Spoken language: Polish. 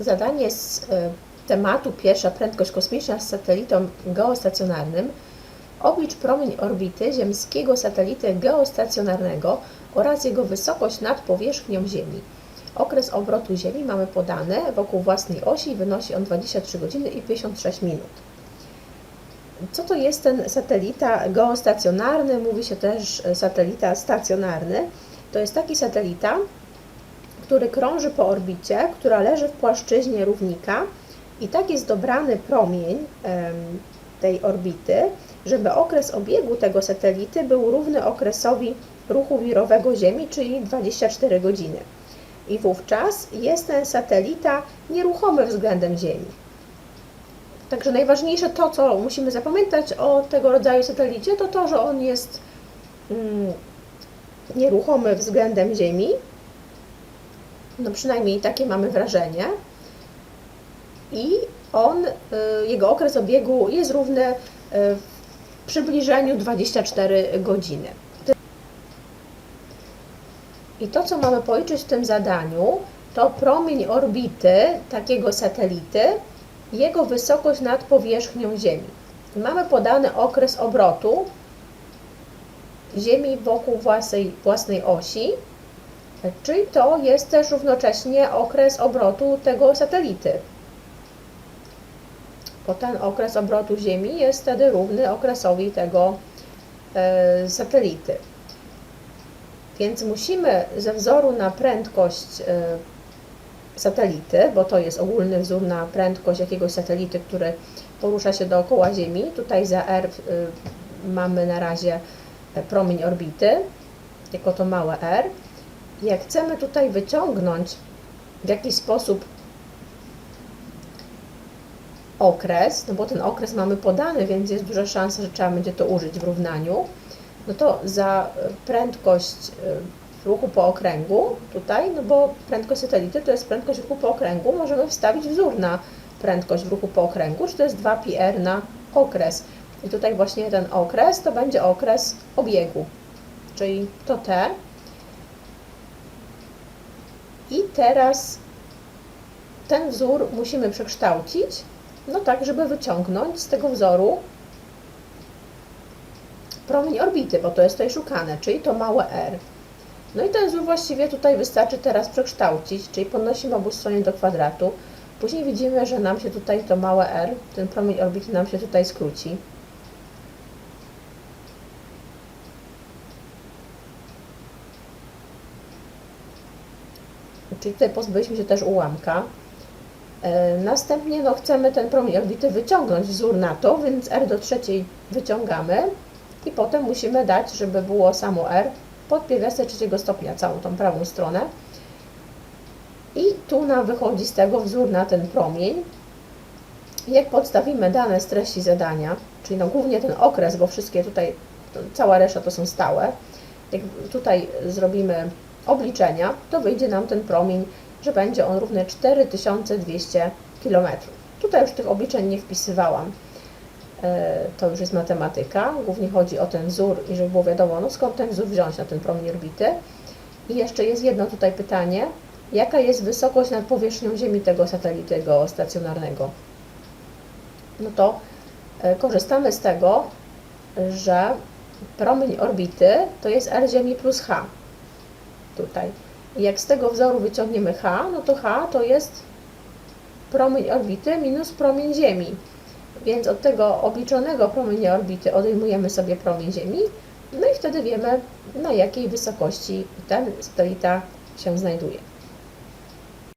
zadanie z e, tematu pierwsza prędkość kosmiczna z satelitą geostacjonarnym. Oblicz promień orbity ziemskiego satelity geostacjonarnego oraz jego wysokość nad powierzchnią Ziemi. Okres obrotu Ziemi mamy podane wokół własnej osi wynosi on 23 godziny i 56 minut. Co to jest ten satelita geostacjonarny? Mówi się też e, satelita stacjonarny. To jest taki satelita, który krąży po orbicie, która leży w płaszczyźnie równika i tak jest dobrany promień tej orbity, żeby okres obiegu tego satelity był równy okresowi ruchu wirowego Ziemi, czyli 24 godziny. I wówczas jest ten satelita nieruchomy względem Ziemi. Także najważniejsze to, co musimy zapamiętać o tego rodzaju satelicie, to to, że on jest mm, nieruchomy względem Ziemi. No przynajmniej takie mamy wrażenie. I on, y, jego okres obiegu jest równy y, w przybliżeniu 24 godziny. I to, co mamy policzyć w tym zadaniu, to promień orbity takiego satelity, jego wysokość nad powierzchnią Ziemi. Mamy podany okres obrotu Ziemi wokół własnej, własnej osi, czyli to jest też równocześnie okres obrotu tego satelity. Bo ten okres obrotu Ziemi jest wtedy równy okresowi tego e, satelity. Więc musimy ze wzoru na prędkość e, satelity, bo to jest ogólny wzór na prędkość jakiegoś satelity, który porusza się dookoła Ziemi. Tutaj za R y, mamy na razie promień orbity, jako to małe r. Jak chcemy tutaj wyciągnąć w jakiś sposób okres, no bo ten okres mamy podany, więc jest duża szansa, że trzeba będzie to użyć w równaniu, no to za prędkość y, ruchu po okręgu tutaj, no bo prędkość satelity to jest prędkość ruchu po okręgu, możemy wstawić wzór na prędkość ruchu po okręgu, czy to jest 2πr na okres. I tutaj właśnie ten okres to będzie okres obiegu, czyli to T. I teraz ten wzór musimy przekształcić, no tak, żeby wyciągnąć z tego wzoru promień orbity, bo to jest tutaj szukane, czyli to małe r. No i ten wzór właściwie tutaj wystarczy teraz przekształcić, czyli podnosimy obu stronie do kwadratu. Później widzimy, że nam się tutaj to małe r, ten promień orbity nam się tutaj skróci. Czyli tutaj pozbyliśmy się też ułamka. E, Następnie no, chcemy ten promień orbity wyciągnąć wzór na to, więc r do trzeciej wyciągamy i potem musimy dać, żeby było samo r pod pierwiastek trzeciego stopnia, całą tą prawą stronę. I tu nam wychodzi z tego wzór na ten promień. Jak podstawimy dane z treści zadania, czyli no głównie ten okres, bo wszystkie tutaj, cała reszta to są stałe, jak tutaj zrobimy obliczenia, to wyjdzie nam ten promień, że będzie on równy 4200 km. Tutaj już tych obliczeń nie wpisywałam. E, to już jest matematyka. Głównie chodzi o ten wzór i żeby było wiadomo, no skąd ten wzór wziąć na ten promień orbity. I jeszcze jest jedno tutaj pytanie. Jaka jest wysokość nad powierzchnią Ziemi tego satelity geostacjonarnego? No to e, korzystamy z tego, że promień orbity to jest R Ziemi plus H. Tutaj. I jak z tego wzoru wyciągniemy H, no to H to jest promień orbity minus promień Ziemi. Więc od tego obliczonego promienia orbity odejmujemy sobie promień Ziemi, no i wtedy wiemy, na jakiej wysokości ten satelita się znajduje.